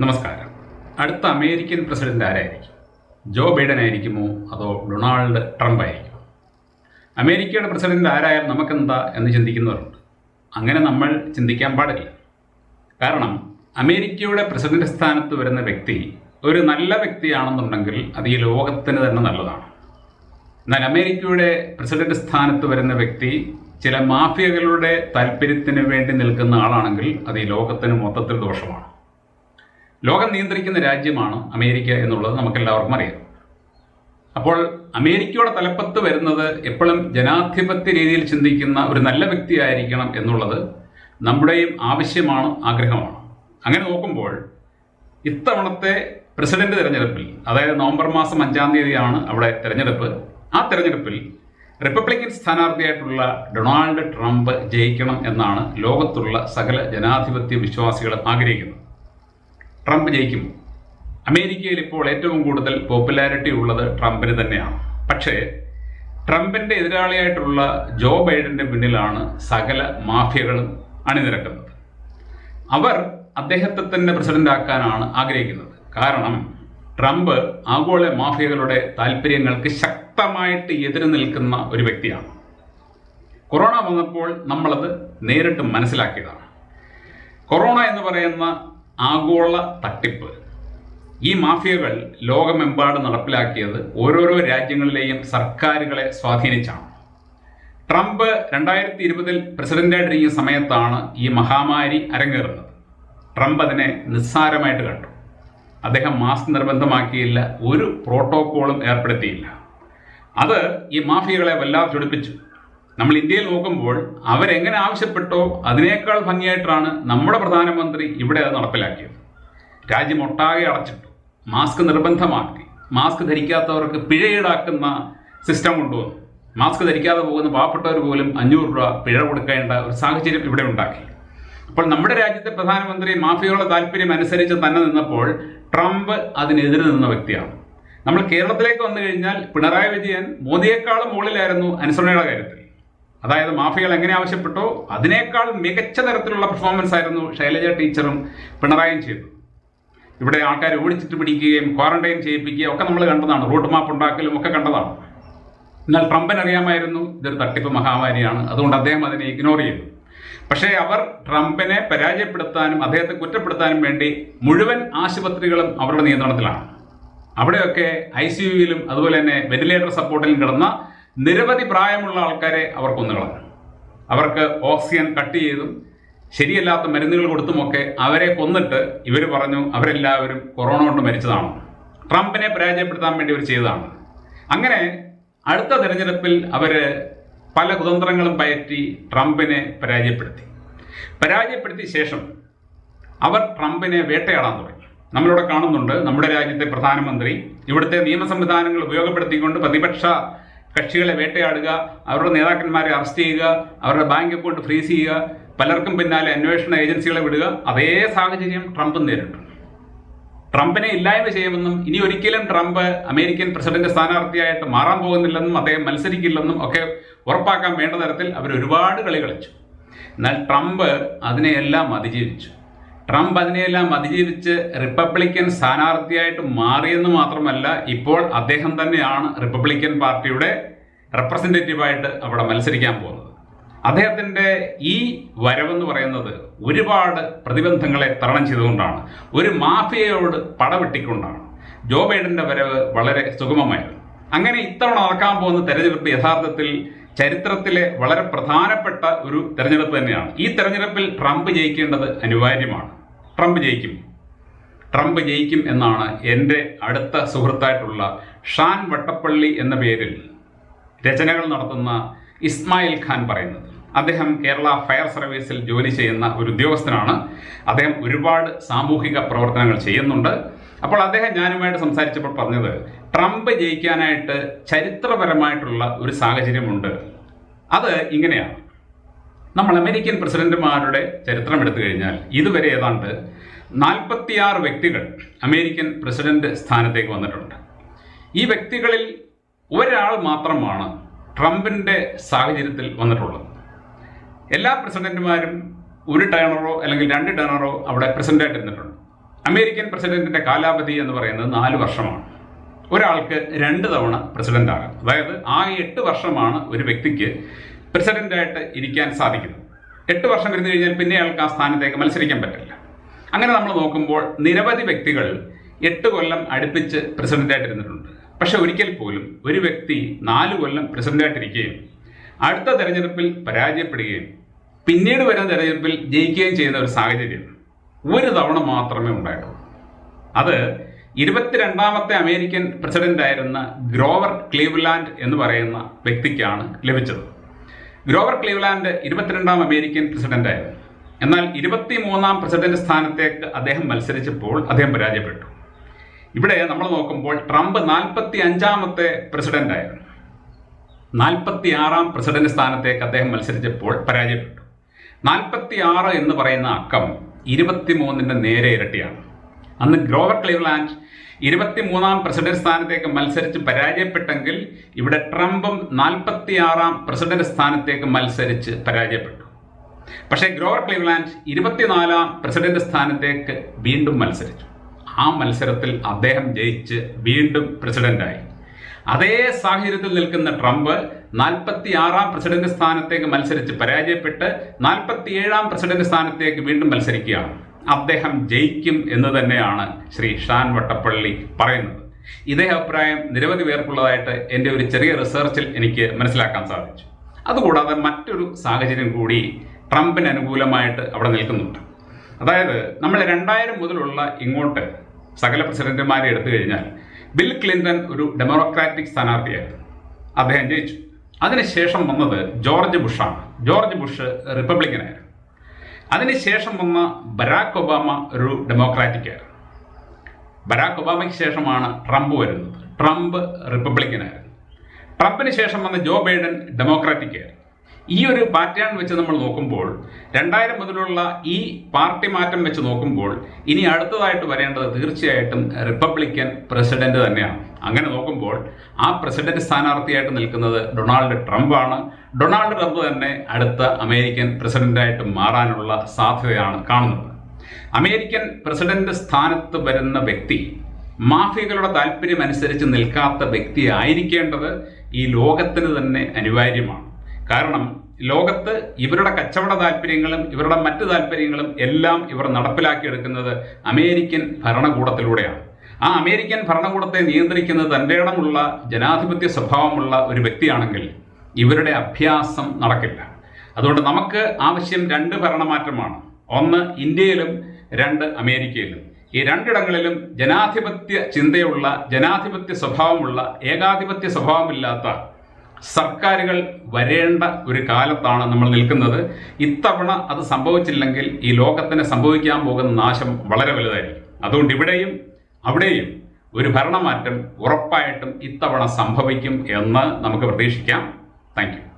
നമസ്കാരം. അടുത്ത American president ആരായിരിക്കും? ജോ ബൈഡൻ ആയിരിക്കുമോ? അതോ ഡൊണാൾഡ് ട്രംപ് ആയിരിക്കുമോ? അമേരിക്കയുടെ പ്രസിഡന്റ് ആരായാലും നമുക്കെന്താ എന്ന് ചിന്തിക്കുന്നവരുണ്ട്. അങ്ങനെ നമ്മൾ ചിന്തിക്കാൻ പാടില്ല. കാരണം അമേരിക്കയുടെ പ്രസിഡന്റ് സ്ഥാനത്ത് വരുന്ന വ്യക്തി ഒരു നല്ല വ്യക്തിയാണെന്നുണ്ടെങ്കിൽ അത് ഈ ലോകത്തിന് തന്നെ നല്ലതാണ്. എന്നാൽ അമേരിക്കയുടെ പ്രസിഡന്റ് സ്ഥാനത്ത് വരുന്ന വ്യക്തി ചില മാഫിയകളുടെ താല്പര്യത്തിന് വേണ്ടി നിൽക്കുന്ന ആളാണെങ്കിൽ അത് ഈ ലോകത്തിന് മൊത്തത്തിൽ ദോഷമാണ്. ലോകം നിയന്ത്രിക്കുന്ന രാജ്യമാണ് അമേരിക്ക എന്നുള്ളത് നമുക്കെല്ലാവർക്കും അറിയാം. അപ്പോൾ അമേരിക്കയുടെ തലപ്പത്ത് വരുന്നത് എപ്പോഴും ജനാധിപത്യ രീതിയിൽ ചിന്തിക്കുന്ന ഒരു നല്ല വ്യക്തിയായിരിക്കണം എന്നുള്ളത് നമ്മുടെയും ആവശ്യമാണ് ആഗ്രഹമാണ്. അങ്ങനെ നോക്കുമ്പോൾ ഇത്തവണത്തെ പ്രസിഡന്റ് തെരഞ്ഞെടുപ്പിൽ അതായത് നവംബർ മാസം അഞ്ചാം തീയതിയാണ് അവിടെ തിരഞ്ഞെടുപ്പ്. ആ തിരഞ്ഞെടുപ്പിൽ റിപ്പബ്ലിക്കൻ സ്ഥാനാർത്ഥിയായിട്ടുള്ള ഡൊണാൾഡ് ട്രംപ് ജയിക്കണം എന്നാണ് ലോകത്തുള്ള സകല ജനാധിപത്യ വിശ്വാസികൾ ആഗ്രഹിക്കുന്നത്. ട്രംപ് ജയിക്കും. അമേരിക്കയിൽ ഇപ്പോൾ ഏറ്റവും കൂടുതൽ പോപ്പുലാരിറ്റി ഉള്ളത് ട്രംപിന് തന്നെയാണ്. പക്ഷേ ട്രംപിന്റെ എതിരാളിയായിട്ടുള്ള ജോ ബൈഡന്റെ പിന്നിലാണ് സകല മാഫിയകളും അണിനിരക്കുന്നത്. അവർ അദ്ദേഹത്തെ തന്നെ പ്രസിഡന്റ് ആക്കാനാണ് ആഗ്രഹിക്കുന്നത്. കാരണം ട്രംപ് ആഗോള മാഫിയകളുടെ താല്പര്യങ്ങൾക്ക് ശക്തമായിട്ട് എതിര് നിൽക്കുന്ന ഒരു വ്യക്തിയാണ്. കൊറോണ വന്നപ്പോൾ നമ്മളത് നേരിട്ട് മനസ്സിലാക്കിയതാണ്. കൊറോണ എന്ന് പറയുന്ന ആഗോള തട്ടിപ്പ്. ഈ മാഫിയകൾ ലോകമെമ്പാടും നടപ്പിലാക്കിയത് ഓരോരോ രാജ്യങ്ങളിലെയും സർക്കാരുകളെ സ്വാധീനിച്ചാണ്. ട്രംപ് രണ്ടായിരത്തി ഇരുപതിൽ പ്രസിഡന്റായിട്ടിരിക്കുന്ന സമയത്താണ് ഈ മഹാമാരി അരങ്ങേറുന്നത്. ട്രംപ് അതിനെ നിസ്സാരമായിട്ട് കണ്ടു. അദ്ദേഹം മാസ്ക് നിർബന്ധമാക്കിയില്ല ഒരു പ്രോട്ടോക്കോളും ഏർപ്പെടുത്തിയില്ല. അത് ഈ മാഫിയകളെ വല്ലാതെ ചൊടിപ്പിച്ചു. നമ്മൾ ഇന്ത്യയിൽ നോക്കുമ്പോൾ അവരെങ്ങനെ ആവശ്യപ്പെട്ടോ അതിനേക്കാൾ ഭംഗിയായിട്ടാണ് നമ്മുടെ പ്രധാനമന്ത്രി ഇവിടെ അത് നടപ്പിലാക്കിയത്. രാജ്യമൊട്ടാകെ അടച്ചിട്ടു. മാസ്ക് നിർബന്ധമാക്കി. മാസ്ക് ധരിക്കാത്തവർക്ക് പിഴ ഈടാക്കുന്ന സിസ്റ്റം കൊണ്ടുവന്നു. മാസ്ക് ധരിക്കാതെ പോകുന്ന പാവപ്പെട്ടവർ പോലും അഞ്ഞൂറ് രൂപ പിഴ കൊടുക്കേണ്ട ഒരു സാഹചര്യം ഇവിടെ ഉണ്ടാക്കി. അപ്പോൾ നമ്മുടെ രാജ്യത്തെ പ്രധാനമന്ത്രി മാഫിയകളുടെ താല്പര്യം അനുസരിച്ച് തന്നെ നിന്നപ്പോൾ ട്രംപ് അതിനെതിരെ നിന്ന വ്യക്തിയാണ്. നമ്മൾ കേരളത്തിലേക്ക് വന്നു കഴിഞ്ഞാൽ പിണറായി വിജയൻ മോദിയേക്കാളും മുകളിലായിരുന്നു അനുസരണയുടെ കാര്യത്തിൽ. അതായത് മാഫികൾ എങ്ങനെ ആവശ്യപ്പെട്ടോ അതിനേക്കാൾ മികച്ച തരത്തിലുള്ള പെർഫോമൻസ് ആയിരുന്നു ശൈലജ ടീച്ചറും പിണറായിയും ചെയ്തത്. ഇവിടെ ആൾക്കാരെ ഓടിച്ചിട്ട് പിടിക്കുകയും ക്വാറന്റൈൻ ചെയ്യിപ്പിക്കുകയും ഒക്കെ നമ്മൾ കണ്ടതാണ്. റൂട്ട് മാപ്പ് ഉണ്ടാക്കലും ഒക്കെ കണ്ടതാണ്. എന്നാൽ ട്രംപിന് അറിയാമായിരുന്നു ഇതൊരു തട്ടിപ്പ് മഹാമാരിയാണ്. അതുകൊണ്ട് അദ്ദേഹം അതിനെ ഇഗ്നോർ ചെയ്തു. പക്ഷേ അവർ ട്രംപിനെ പരാജയപ്പെടുത്താനും അദ്ദേഹത്തെ കുറ്റപ്പെടുത്താനും വേണ്ടി മുഴുവൻ ആശുപത്രികളും അവരുടെ നിയന്ത്രണത്തിലാണ്. അവിടെയൊക്കെ ഐ സി യുയിലും അതുപോലെ തന്നെ വെന്റിലേറ്റർ സപ്പോർട്ടിലും കിടന്ന നിരവധി പ്രായമുള്ള ആൾക്കാരെ അവർ കൊന്നുകളഞ്ഞു അവർക്ക് ഓക്സിജൻ കട്ട് ചെയ്തും ശരിയല്ലാത്ത മരുന്നുകൾ കൊടുത്തുമൊക്കെ അവരെ കൊന്നിട്ട് ഇവർ പറഞ്ഞു അവരെല്ലാവരും കൊറോണ കൊണ്ട് മരിച്ചതാണ്. ട്രംപിനെ പരാജയപ്പെടുത്താൻ വേണ്ടി ഇവർ ചെയ്തതാണ്. അങ്ങനെ അടുത്ത തിരഞ്ഞെടുപ്പിൽ അവർ പല കുതന്ത്രങ്ങളും പയറ്റി ട്രംപിനെ പരാജയപ്പെടുത്തി. പരാജയപ്പെടുത്തിയ ശേഷം അവർ ട്രംപിനെ വേട്ടയാടാൻ തുടങ്ങി. നമ്മളിവിടെ കാണുന്നുണ്ട് നമ്മുടെ രാജ്യത്തെ പ്രധാനമന്ത്രി ഇവിടുത്തെ നിയമ സംവിധാനങ്ങൾ ഉപയോഗപ്പെടുത്തിക്കൊണ്ട് പ്രതിപക്ഷ കക്ഷികളെ വേട്ടയാടുക അവരുടെ നേതാക്കന്മാരെ അറസ്റ്റ് ചെയ്യുക അവരുടെ ബാങ്ക് അക്കൗണ്ട് ഫ്രീസ് ചെയ്യുക പലർക്കും പിന്നാലെ അന്വേഷണ ഏജൻസികളെ വിടുക അതേ സാഹചര്യം ട്രംപ് നേരിട്ടു. ട്രംപിനെ ഇല്ലായ്മ ചെയ്യുമെന്നും ഇനി ഒരിക്കലും ട്രംപ് അമേരിക്കൻ പ്രസിഡന്റ് സ്ഥാനാർത്ഥിയായിട്ട് മാറാൻ പോകുന്നില്ലെന്നും അദ്ദേഹം മത്സരിക്കില്ലെന്നും ഒക്കെ ഉറപ്പാക്കാൻ വേണ്ട തരത്തിൽ അവർ ഒരുപാട് കളി കളിച്ചു. എന്നാൽ ട്രംപ് അതിനെയെല്ലാം അതിജീവിച്ചു. ട്രംപ് അതിനെയെല്ലാം അതിജീവിച്ച് റിപ്പബ്ലിക്കൻ സ്ഥാനാർത്ഥിയായിട്ട് മാറിയെന്ന് മാത്രമല്ല ഇപ്പോൾ അദ്ദേഹം തന്നെയാണ് റിപ്പബ്ലിക്കൻ പാർട്ടിയുടെ റെപ്രസെന്റേറ്റീവായിട്ട് അവിടെ മത്സരിക്കാൻ പോകുന്നത്. അദ്ദേഹത്തിന്റെ ഈ വരവെന്ന് പറയുന്നത് ഒരുപാട് പ്രതിബന്ധങ്ങളെ തരണം ചെയ്തുകൊണ്ടാണ്. ഒരു മാഫിയയോട് പടവെട്ടിക്കൊണ്ടാണ് ജോ ബൈഡന്റെ വരവ് വളരെ സുഗമമായിരുന്നു. അങ്ങനെ ഇത്തവണ നടക്കാൻ പോകുന്ന തെരഞ്ഞെടുപ്പ് യഥാർത്ഥത്തിൽ ചരിത്രത്തിലെ വളരെ പ്രധാനപ്പെട്ട ഒരു തെരഞ്ഞെടുപ്പ് തന്നെയാണ്. ഈ തെരഞ്ഞെടുപ്പിൽ ട്രംപ് ജയിക്കേണ്ടത് അനിവാര്യമാണ്. ട്രംപ് ജയിക്കും. ട്രംപ് ജയിക്കും എന്നാണ് എന്റെ അടുത്ത സുഹൃത്തായിട്ടുള്ള ഷാൻ വട്ടപ്പള്ളി എന്ന പേരിൽ രചനകൾ നടത്തുന്ന ഇസ്മായിൽ ഖാൻ പറയുന്നത്. അദ്ദേഹം കേരള ഫയർ സർവീസിൽ ജോലി ചെയ്യുന്ന ഒരു ഉദ്യോഗസ്ഥനാണ്. അദ്ദേഹം ഒരുപാട് സാമൂഹിക പ്രവർത്തനങ്ങൾ ചെയ്യുന്നുണ്ട്. അപ്പോൾ അദ്ദേഹം ഞാനുമായിട്ട് സംസാരിച്ചപ്പോൾ പറഞ്ഞത് ട്രംപ് ജയിക്കാനായിട്ട് ചരിത്രപരമായിട്ടുള്ള ഒരു സാഹചര്യമുണ്ട്. അത് ഇങ്ങനെയാണ്. നമ്മൾ അമേരിക്കൻ പ്രസിഡന്റുമാരുടെ ചരിത്രം എടുത്തു കഴിഞ്ഞാൽ ഇതുവരെ ഏതാണ്ട് നാൽപ്പത്തിയാറ് വ്യക്തികൾ അമേരിക്കൻ പ്രസിഡന്റ് സ്ഥാനത്തേക്ക് വന്നിട്ടുണ്ട്. ഈ വ്യക്തികളിൽ ഒരാൾ മാത്രമാണ് ട്രംപിന്റെ സാഹചര്യത്തിൽ വന്നിട്ടുള്ളത്. എല്ലാ പ്രസിഡന്റുമാരും ഒരു ടേണറോ അല്ലെങ്കിൽ രണ്ട് ടേണറോ അവിടെ പ്രസിഡന്റായിട്ട് ഇരുന്നിട്ടുണ്ട്. അമേരിക്കൻ പ്രസിഡന്റിന്റെ കാലാവധി എന്ന് പറയുന്നത് നാല് വർഷമാണ്. ഒരാൾക്ക് രണ്ട് തവണ പ്രസിഡന്റ് ആകാം അതായത് ആ എട്ട് വർഷമാണ് ഒരു വ്യക്തിക്ക് പ്രസിഡന്റായിട്ട് ഇരിക്കാൻ സാധിക്കുന്നത്. എട്ട് വർഷം ഇരുന്ന് കഴിഞ്ഞാൽ പിന്നെ അയാൾക്ക് ആ സ്ഥാനത്തേക്ക് മത്സരിക്കാൻ പറ്റില്ല. അങ്ങനെ നമ്മൾ നോക്കുമ്പോൾ നിരവധി വ്യക്തികൾ എട്ട് കൊല്ലം അടുപ്പിച്ച് പ്രസിഡന്റായിട്ട് ഇരുന്നിട്ടുണ്ട്. പക്ഷെ ഒരിക്കൽ പോലും ഒരു വ്യക്തി നാല് കൊല്ലം പ്രസിഡന്റായിട്ടിരിക്കുകയും അടുത്ത തെരഞ്ഞെടുപ്പിൽ പരാജയപ്പെടുകയും പിന്നീട് വരുന്ന തെരഞ്ഞെടുപ്പിൽ ജയിക്കുകയും ചെയ്യുന്ന ഒരു സാഹചര്യം ഒരു തവണ മാത്രമേ ഉണ്ടായിട്ടുള്ളൂ. അത് ഇരുപത്തിരണ്ടാമത്തെ അമേരിക്കൻ പ്രസിഡന്റ് ആയിരുന്ന ഗ്രോവർ ക്ലീവ്ലാൻഡ് എന്ന് പറയുന്ന വ്യക്തിക്കാണ് ലഭിച്ചത്. ഗ്രോവർ ക്ലീവ്ലാൻഡ് ഇരുപത്തിരണ്ടാം അമേരിക്കൻ പ്രസിഡന്റായിരുന്നു. എന്നാൽ ഇരുപത്തിമൂന്നാം പ്രസിഡന്റ് സ്ഥാനത്തേക്ക് അദ്ദേഹം മത്സരിച്ചപ്പോൾ അദ്ദേഹം പരാജയപ്പെട്ടു. ഇവിടെ നമ്മൾ നോക്കുമ്പോൾ ട്രംപ് നാൽപ്പത്തി അഞ്ചാമത്തെ പ്രസിഡന്റ് ആയിരുന്നു. നാൽപ്പത്തി ആറാം പ്രസിഡന്റ് സ്ഥാനത്തേക്ക് അദ്ദേഹം മത്സരിച്ചപ്പോൾ പരാജയപ്പെട്ടു. നാൽപ്പത്തി ആറ് എന്ന് പറയുന്ന അക്കം ഇരുപത്തിമൂന്നിന്റെ നേരെ ഇരട്ടിയാണ്. അന്ന് ഗ്രോവർ ക്ലീവ്ലാൻഡ് ഇരുപത്തിമൂന്നാം പ്രസിഡന്റ് സ്ഥാനത്തേക്ക് മത്സരിച്ച് പരാജയപ്പെട്ടെങ്കിൽ ഇവിടെ ട്രംപും നാൽപ്പത്തിയാറാം പ്രസിഡന്റ് സ്ഥാനത്തേക്ക് മത്സരിച്ച് പരാജയപ്പെട്ടു. പക്ഷേ ഗ്രോവർ ക്ലീവ്ലാൻഡ് ഇരുപത്തിനാലാം പ്രസിഡന്റ് സ്ഥാനത്തേക്ക് വീണ്ടും മത്സരിച്ചു. ആ മത്സരത്തിൽ അദ്ദേഹം ജയിച്ച് വീണ്ടും പ്രസിഡന്റായി അതേ സാഹചര്യത്തിൽ നിൽക്കുന്ന ട്രംപ് നാൽപ്പത്തി ആറാം പ്രസിഡന്റ് സ്ഥാനത്തേക്ക് മത്സരിച്ച് പരാജയപ്പെട്ട് നാൽപ്പത്തി ഏഴാം പ്രസിഡന്റ് സ്ഥാനത്തേക്ക് വീണ്ടും മത്സരിക്കുകയാണ്. അദ്ദേഹം ജയിക്കും എന്ന് തന്നെയാണ് ശ്രീ ഷാൻ വട്ടപ്പള്ളി പറയുന്നത്. ഇതേ അഭിപ്രായം നിരവധി പേർക്കുള്ളതായിട്ട് എന്റെ ഒരു ചെറിയ റിസർച്ചിൽ എനിക്ക് മനസ്സിലാക്കാൻ സാധിച്ചു. അതുകൂടാതെ മറ്റൊരു സാഹചര്യം കൂടി ട്രംപിന് അനുകൂലമായിട്ട് അവിടെ നിൽക്കുന്നുണ്ട്. അതായത് നമ്മൾ രണ്ടായിരം മുതലുള്ള ഇങ്ങോട്ട് സകല പ്രസിഡന്റുമാരെ എടുത്തു കഴിഞ്ഞാൽ ബിൽ ക്ലിന്റൺ ഒരു ഡെമോക്രാറ്റിക് സ്ഥാനാർത്ഥിയായിരുന്നു. അദ്ദേഹം ജയിച്ചു. അതിനുശേഷം വന്നത് ജോർജ് ബുഷാണ്. ജോർജ് ബുഷ് റിപ്പബ്ലിക്കനായിരുന്നു. അതിനുശേഷം വന്ന ബരാക്ക് ഒബാമ ഒരു ഡെമോക്രാറ്റിക് ആയിരുന്നു. ബരാക്ക് ഒബാമയ്ക്ക് ശേഷമാണ് ട്രംപ് വരുന്നത്. ട്രംപ് റിപ്പബ്ലിക്കനായിരുന്നു. ട്രംപിന് ശേഷം വന്ന ജോ ബൈഡൻ ഡെമോക്രാറ്റിക് ആയിരുന്നു. ഈ ഒരു പാറ്റേൺ വെച്ച് നമ്മൾ നോക്കുമ്പോൾ രണ്ടായിരം മുതലുള്ള ഈ പാർട്ടി മാറ്റം വെച്ച് നോക്കുമ്പോൾ ഇനി അടുത്തതായിട്ട് വരേണ്ടത് തീർച്ചയായിട്ടും റിപ്പബ്ലിക്കൻ പ്രസിഡന്റ് തന്നെയാണ്. അങ്ങനെ നോക്കുമ്പോൾ ആ പ്രസിഡന്റ് സ്ഥാനാർത്ഥിയായിട്ട് നിൽക്കുന്നത് ഡൊണാൾഡ് ട്രംപ് ആണ്. ഡൊണാൾഡ് ട്രംപ് തന്നെ അടുത്ത അമേരിക്കൻ പ്രസിഡന്റായിട്ട് മാറാനുള്ള സാധ്യതയാണ് കാണുന്നത്. അമേരിക്കൻ പ്രസിഡന്റ് സ്ഥാനത്ത് വരുന്ന വ്യക്തി മാഫിയകളുടെ താല്പര്യമനുസരിച്ച് നിൽക്കാത്ത വ്യക്തി ആയിരിക്കേണ്ടത് ഈ ലോകത്തിന് തന്നെ അനിവാര്യമാണ്. കാരണം ലോകത്ത് ഇവരുടെ കച്ചവട താല്പര്യങ്ങളും ഇവരുടെ മറ്റ് താല്പര്യങ്ങളും എല്ലാം ഇവർ നടപ്പിലാക്കിയെടുക്കുന്നത് അമേരിക്കൻ ഭരണകൂടത്തിലൂടെയാണ്. ആ അമേരിക്കൻ ഭരണകൂടത്തെ നിയന്ത്രിക്കുന്നത് തന്റെ ഇടമുള്ള ജനാധിപത്യ സ്വഭാവമുള്ള ഒരു വ്യക്തിയാണെങ്കിൽ ഇവരുടെ അഭ്യാസം നടക്കില്ല. അതുകൊണ്ട് നമുക്ക് ആവശ്യം രണ്ട് ഭരണമാറ്റമാണ്. ഒന്ന് ഇന്ത്യയിലും രണ്ട് അമേരിക്കയിലും. ഈ രണ്ടിടങ്ങളിലും ജനാധിപത്യ ചിന്തയുള്ള ജനാധിപത്യ സ്വഭാവമുള്ള ഏകാധിപത്യ സ്വഭാവമില്ലാത്ത സർക്കാരുകൾ വരേണ്ട ഒരു കാലത്താണ് നമ്മൾ നിൽക്കുന്നത്. ഇത്തവണ അത് സംഭവിച്ചില്ലെങ്കിൽ ഈ ലോകത്തിന് സംഭവിക്കാൻ പോകുന്ന നാശം വളരെ വലുതായിരിക്കും. അതുകൊണ്ട് ഇവിടെയും അവിടെയും ഒരു ഭരണമാറ്റം ഉറപ്പായിട്ടും ഇത്തവണ സംഭവിക്കും എന്ന് നമുക്ക് പ്രതീക്ഷിക്കാം. താങ്ക്